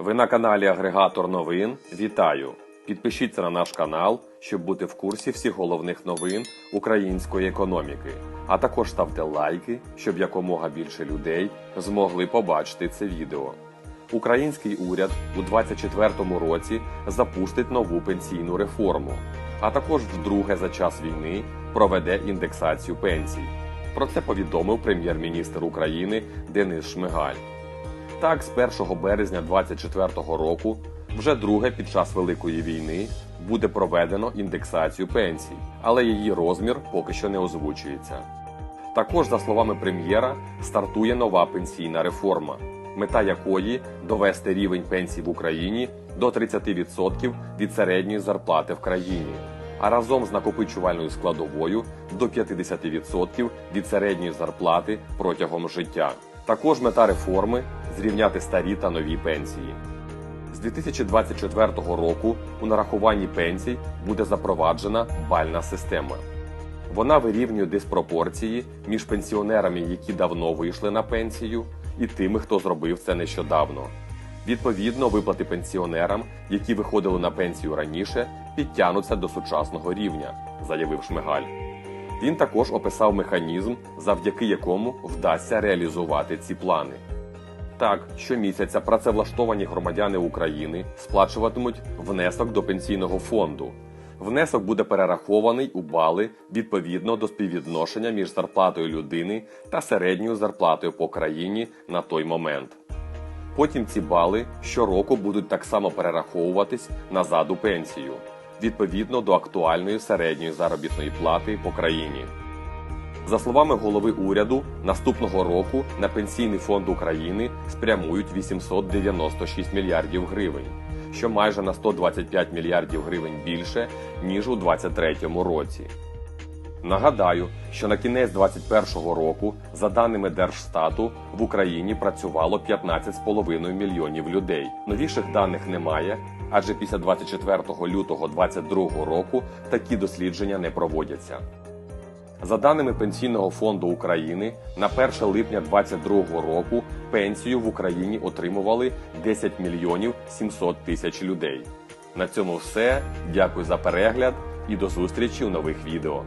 Ви на каналі Агрегатор новин. Вітаю! Підпишіться на наш канал, щоб бути в курсі всіх головних новин української економіки. А також ставте лайки, щоб якомога більше людей змогли побачити це відео. Український уряд у 2024 році запустить нову пенсійну реформу, а також вдруге за час війни проведе індексацію пенсій. Про це повідомив прем'єр-міністр України Денис Шмигаль. Так, з 1 березня 2024 року, вже друге під час Великої війни, буде проведено індексацію пенсій, але її розмір поки що не озвучується. Також, за словами прем'єра, стартує нова пенсійна реформа, мета якої довести рівень пенсій в Україні до 30% від середньої зарплати в країні, а разом з накопичувальною складовою до 50% від середньої зарплати протягом життя. Також мета реформи зрівняти старі та нові пенсії. З 2024 року у нарахуванні пенсій буде запроваджена бальна система. Вона вирівнює диспропорції між пенсіонерами, які давно вийшли на пенсію, і тими, хто зробив це нещодавно. Відповідно, виплати пенсіонерам, які виходили на пенсію раніше, підтягнуться до сучасного рівня, заявив Шмигаль. Він також описав механізм, завдяки якому вдасться реалізувати ці плани. Так, щомісяця працевлаштовані громадяни України сплачуватимуть внесок до пенсійного фонду. Внесок буде перерахований у бали відповідно до співвідношення між зарплатою людини та середньою зарплатою по країні на той момент. Потім ці бали щороку будуть так само перераховуватись назад у пенсію, відповідно до актуальної середньої заробітної плати по країні. За словами голови уряду, наступного року на пенсійний фонд України спрямують 896 мільярдів гривень, що майже на 125 мільярдів гривень більше ніж у 2023 році. Нагадаю, що на кінець 2021 року, за даними Держстату, в Україні працювало 15,5 мільйонів людей. Новіших даних немає, адже після 24 лютого 2022 року такі дослідження не проводяться. За даними Пенсійного фонду України, на 1 липня 2022 року пенсію в Україні отримували 10 мільйонів 700 тисяч людей. На цьому все. Дякую за перегляд і до зустрічі у нових відео.